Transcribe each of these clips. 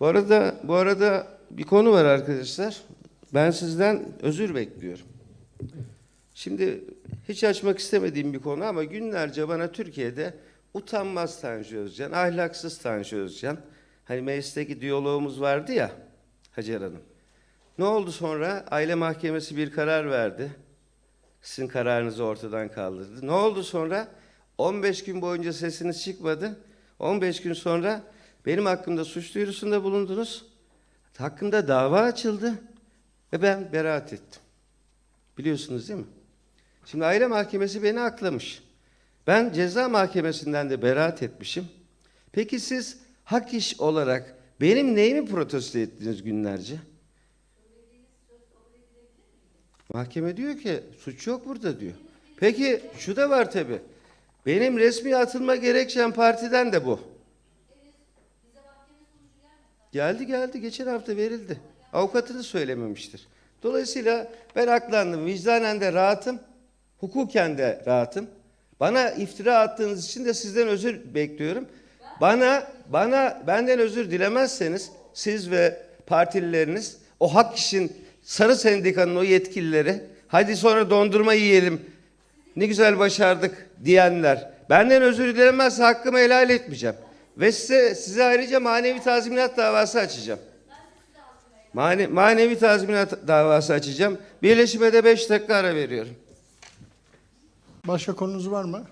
Bu arada bu arada bir konu var arkadaşlar. Ben sizden özür bekliyorum. Şimdi hiç açmak istemediğim bir konu ama günlerce bana Türkiye'de utanmaz Tanju Özcan, ahlaksız Tanju Özcan. Hani meclisteki diyalogumuz vardı ya Hacer Hanım. Ne oldu sonra? Aile Mahkemesi bir karar verdi. Sizin kararınızı ortadan kaldırdı. Ne oldu sonra? 15 gün boyunca sesiniz çıkmadı. 15 gün sonra benim hakkımda suç duyurusunda bulundunuz. Hakkında dava açıldı ve ben beraat ettim. Biliyorsunuz değil mi? Şimdi aile mahkemesi beni aklamış. Ben ceza mahkemesinden de beraat etmişim. Peki siz hak iş olarak benim neyimi protesto ettiniz günlerce? Mahkeme diyor ki suç yok burada diyor. Peki şu da var tabi. Benim resmi atılma gerekçem partiden de bu. Geldi geldi geçen hafta verildi. Avukatını söylememiştir. Dolayısıyla ben aklandım. Vicdanen de rahatım. Hukuken de rahatım. Bana iftira attığınız için de sizden özür bekliyorum. Bana bana benden özür dilemezseniz siz ve partilileriniz o hak işin sarı sendikanın o yetkilileri hadi sonra dondurma yiyelim ne güzel başardık diyenler benden özür dilemezse hakkımı helal etmeyeceğim. Ve size, size ayrıca manevi tazminat davası açacağım. Mane, manevi tazminat davası açacağım. Birleşime de 5 dakika ara veriyorum. Başka konunuz var mı?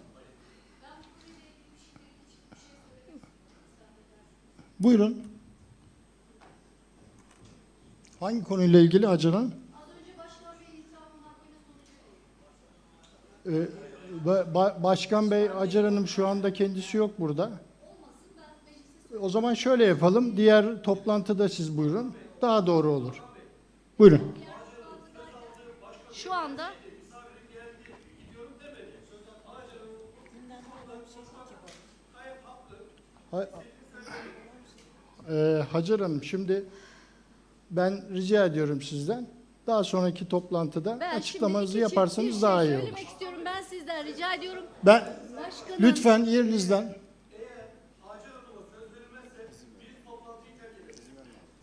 Buyurun. Hangi konuyla ilgili Hanım? Ee, ba- ba- Başkan Bey, Hacer Hanım şu anda kendisi yok burada. O zaman şöyle yapalım. Diğer toplantıda siz buyurun. Daha doğru olur. Buyurun. Şu anda Ha- Ee, Hacer Hanım şimdi ben rica ediyorum sizden daha sonraki toplantıda ben açıklamanızı çift yaparsanız şey daha iyi olur. söylemek istiyorum. Ben sizden rica ediyorum. Ben Başkanım. lütfen yerinizden.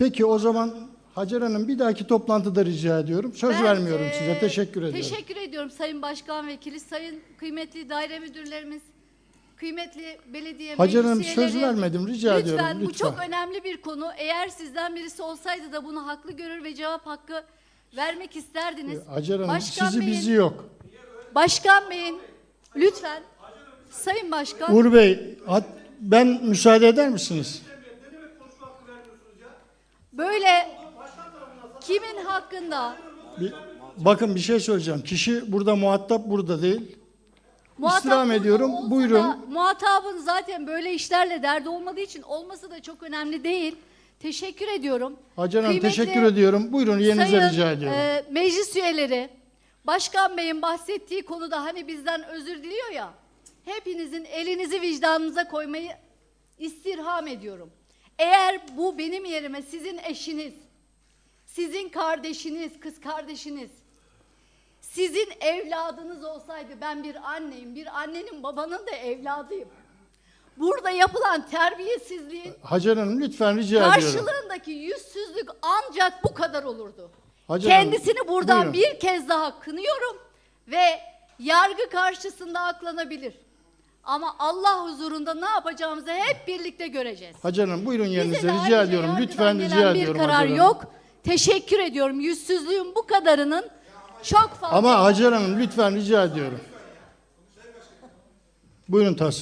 Peki o zaman Hacer Hanım bir dahaki toplantıda rica ediyorum. Söz Ben, vermiyorum eee, size. Teşekkür ediyorum. Teşekkür ediyorum Sayın Başkan Vekili, Sayın kıymetli daire müdürlerimiz, kıymetli belediye Hacer Hanım meclis söz üyeleri. vermedim. Rica lütfen, ediyorum. bu Lütfen. çok önemli bir konu. Eğer sizden birisi olsaydı da bunu haklı görür ve cevap hakkı vermek isterdiniz. Ee, Hacer Hanım Başkan sizi Bey'in- bizi yok. Başkan Bey'in lütfen Sayın Başkan Uğur Bey hat- ben müsaade eder misiniz? Böyle kimin hakkında Bir, bakın bir şey söyleyeceğim. Kişi burada muhatap burada değil. İstirham ediyorum. olsa Buyurun. da muhatabın zaten böyle işlerle derdi olmadığı için olması da çok önemli değil. Teşekkür ediyorum. Hacer Hanım Kıymetli teşekkür ediyorum. Buyurun yerinize Sayın, rica ediyorum. e, meclis üyeleri, Başkan Bey'in bahsettiği konuda hani bizden özür diliyor ya, hepinizin elinizi vicdanınıza koymayı istirham ediyorum. Eğer bu benim yerime sizin eşiniz, sizin kardeşiniz, kız kardeşiniz, sizin evladınız olsaydı ben bir anneyim, bir annenin babanın da evladıyım. Burada yapılan terbiyesizliğin Hacer Hanım lütfen rica ediyorum. karşılığındaki yüzsüzlük ancak bu kadar olurdu. Hacer Hanım, Kendisini buradan buyurun. bir kez daha kınıyorum ve yargı karşısında aklanabilir. Ama Allah huzurunda ne yapacağımızı hep birlikte göreceğiz. Hanım buyurun yerinize rica ayrıca ediyorum. Lütfen rica bir ediyorum karar Hacer yok. Teşekkür ediyorum. Yüzsüzlüğün bu kadarının çok fazla. Ama Hacer Hanım lütfen rica ediyorum. Buyurun Taslim.